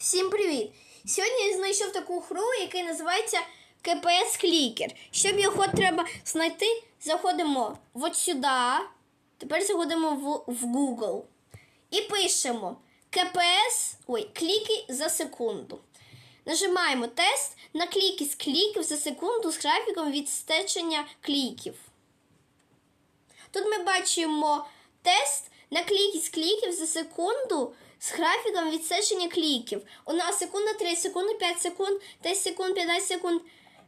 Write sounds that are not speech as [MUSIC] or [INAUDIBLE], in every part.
Всім привіт! Сьогодні я знайшов таку гру, яка називається КПС Клікер. Щоб його треба знайти, заходимо от сюди. Тепер заходимо в, в Google і пишемо КПС, ой, кліки за секунду. Нажимаємо тест на кількість кліків за секунду з графіком відстеження кліків. Тут ми бачимо тест на кількість кліків за секунду з графіком відстеження кліків. У нас секунда 3 секунди, 5 секунд, 10 секунд, 15 секунд,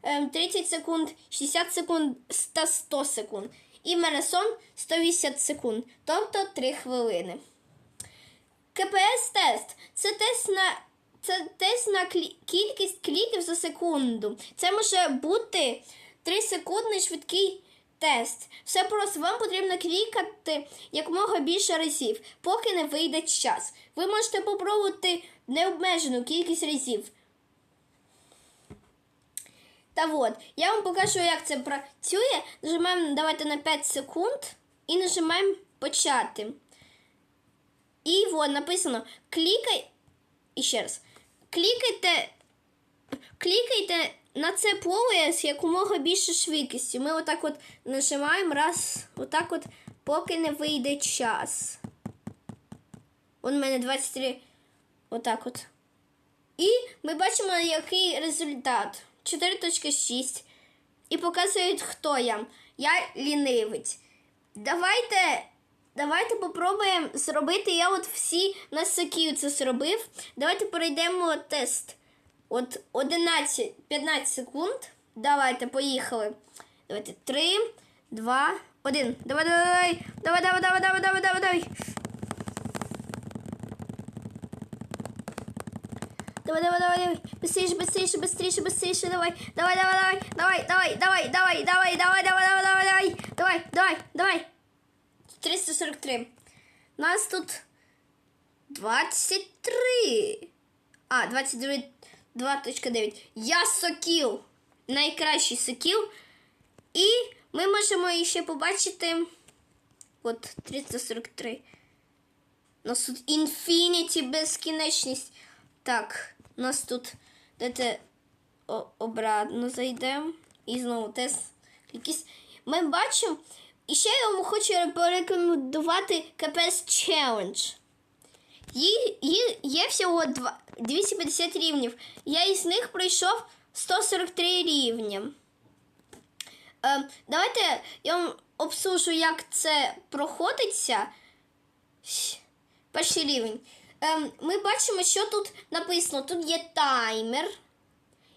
ем, 30 секунд, 60 секунд та 100 секунд. І марасон 180 секунд, тобто 3 хвилини. КПС-тест це тест на це тест на клі- кількість кліків за секунду. Це може бути 3 секундний швидкий тест. Все просто вам потрібно клікати якомога більше разів, поки не вийде час. Ви можете попробувати необмежену кількість разів. Та от, я вам покажу, як це працює. Нажимаємо давайте на 5 секунд і нажимаємо почати. І от написано клікай. І ще раз. Клікайте. Клікайте на це поле якомога більше швидкості. Ми отак от нажимаємо раз, отак от, поки не вийде час. Он у мене 23. Отак от. І ми бачимо, який результат. 4.6. І показують, хто я. Я лінивець. Давайте. Давайте попробуємо зробити. Я от всі на соків це зробив. Давайте перейдемо тест. От 11, 15 секунд. Давайте, поїхали. Давайте 3, 2, 1. Давай, давай, давай, давай, давай, давай, давай, давай, давай. Давай, давай, давай, давай. Быстрее, быстрее, быстрее, быстрее, давай. Давай, давай, давай, давай, давай, давай, давай, давай, давай, давай, давай, давай, давай, давай, давай. 343. У нас тут 23. А, 29, 2.9. Я сокіл. Найкращий сокіл. І ми можемо ще побачити. От 343. У нас тут інфініті безкінечність. Так, у нас тут дайте обратно зайдемо. І знову тест. Якісь. Ми бачимо. І ще я вам хочу порекомендувати КПС Challenge. Є всього два- 250 рівнів. Я із них пройшов 143 рівня. Е, давайте я вам обсужу, як це проходиться. Перший рівень. Ем, ми бачимо, що тут написано. Тут є таймер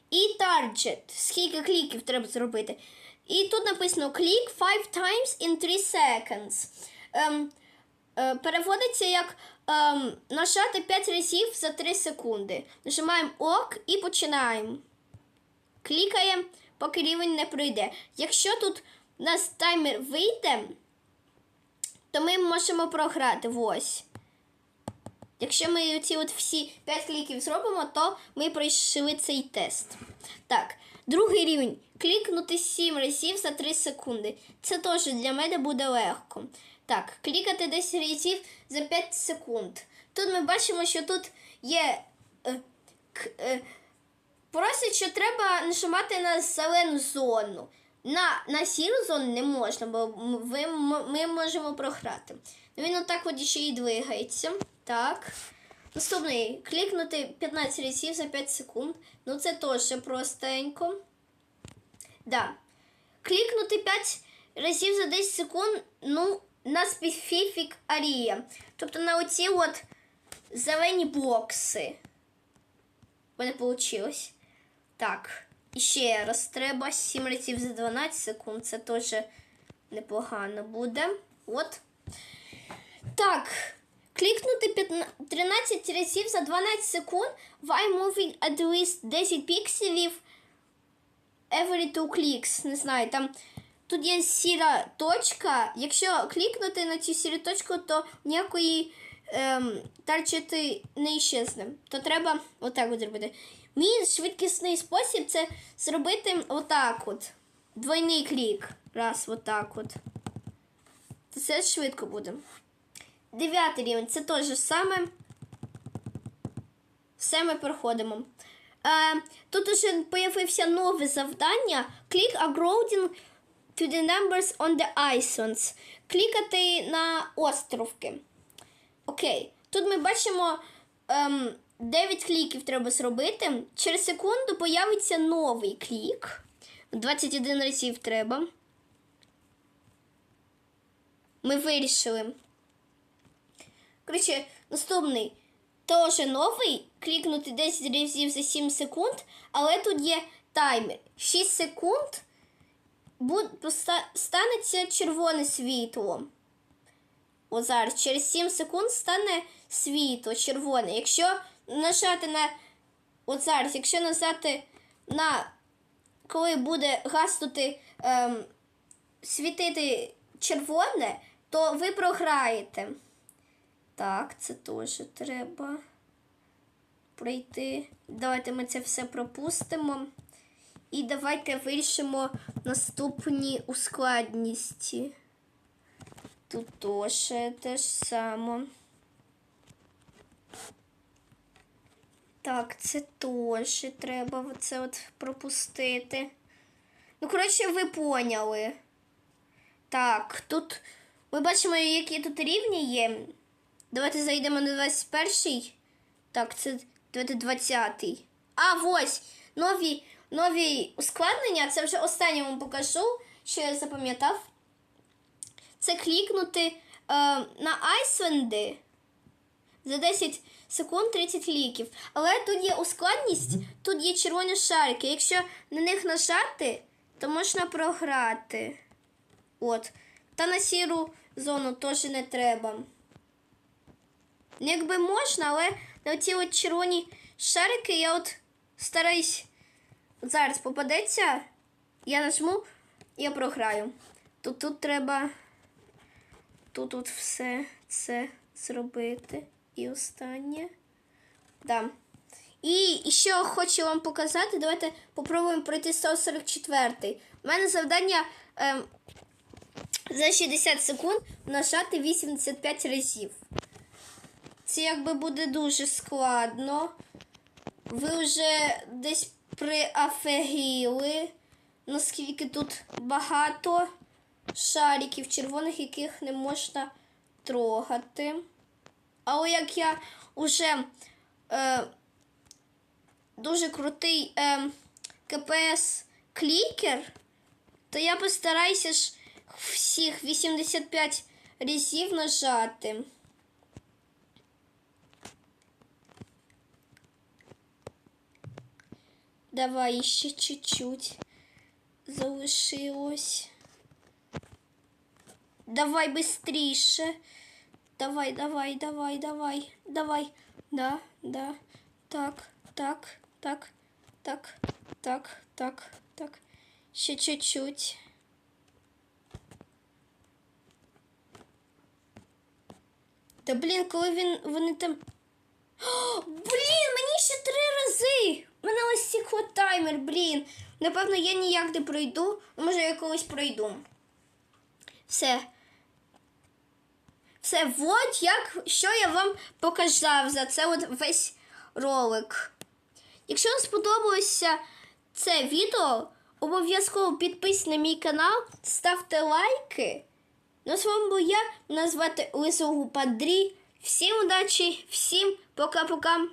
і тарджет. Скільки кліків треба зробити. І тут написано клік 5 times in 3 seconds. Ем, е, переводиться як ем, нажати 5 разів за 3 секунди. Нажимаємо ок і починаємо. Клікаємо, поки рівень не пройде. Якщо тут у нас таймер вийде, то ми можемо програти. Ось. Якщо ми ці от всі 5 кліків зробимо, то ми пройшли цей тест. Так, другий рівень. Клікнути 7 разів за 3 секунди. Це теж для мене буде легко. Так, клікати 10 разів за 5 секунд. Тут ми бачимо, що тут є. Е, к, е, просить, що треба нажимати на зелену зону. На, на сіру зону не можна, бо м- ви, м- ми можемо програти. Ну, Він отак от ще і двигається. Так. Наступний. Клікнути 15 разів за 5 секунд. Ну, це теж простенько. Да. Клікнути 5 разів за 10 секунд, ну, на Specific Area. Тобто на оці от зелені бокси. У мене. Так. І ще раз треба 7 разів за 12 секунд. Це теж непогано буде. От. Так. Клікнути 15 13 разів за 12 секунд. Why moving at least 10 пікселів every two clicks. Не знаю, там тут є сіра точка. Якщо клікнути на цю сіру точку, то ніякої ем, тарчити не іщезне. То треба отак от зробити. Мій швидкісний спосіб це зробити отак от. Двойний клік. Раз, отак от. Це швидко буде. Дев'ятий рівень це те ж саме. Все ми проходимо. Е, тут уже появився нове завдання. Click according to the numbers on the islands. Клікати на островки. Окей. Тут ми бачимо ем, 9 кліків треба зробити. Через секунду появиться новий клік. 21 разів треба. Ми вирішили. Коротше, наступний теж новий. Клікнути 10 разів за 7 секунд, але тут є таймер. 6 секунд станеться червоне світло. О, зараз через 7 секунд стане світло червоне. Якщо нажати на. От зараз, якщо нажати на. Коли буде гаснути ем, світити червоне, то ви програєте. Так, це теж треба пройти. Давайте ми це все пропустимо. І давайте вирішимо наступні ускладності. Тут теж те ж саме. Так, це теж треба це от пропустити. Ну, коротше, ви поняли. Так, тут ми бачимо, які тут рівні є. Давайте зайдемо на 21-й. Так, це давайте 20. А, ось! Нові, нові ускладнення. Це вже останнє вам покажу, що я запам'ятав. Це клікнути е, на айсленди за 10 секунд 30 ліків. Але тут є ускладність, тут є червоні шарики. Якщо на них нажати, то можна програти. От. Та на сіру зону теж не треба. Ну, Якби можна, але на ці от червоні шарики я от стараюсь. Зараз попадеться, я нажму, я програю. Тут тут треба тут от все це зробити. І останнє. Да. І ще хочу вам показати. Давайте попробуємо пройти 144. У мене завдання ем, за 60 секунд нажати 85 разів. Це якби буде дуже складно. Ви вже десь приафегіли, наскільки тут багато шариків червоних, яких не можна трогати. Але як я вже е, дуже крутий е, КПС клікер, то я постараюся ж всіх 85 разів нажати. Давай ще чуть-чуть залишилось. Давай быстріше. Давай, давай, давай, давай, давай. Да, да. Так, так, так, так, так, так, так. Ще чуть-чуть. Та блін, коли він вони там. О, [GASPS] блін, мені ще три рази. Мене ось стікло таймер, блін. Напевно, я ніяк не пройду. Може, я колись пройду. Все. Все, от як що я вам показав за це от весь ролик. Якщо вам сподобалося це відео, обов'язково підписуйтесь на мій канал, ставте лайки. Ну, з вами був я, мене звати Лисогу Падрі. Всім удачі, всім пока-пока.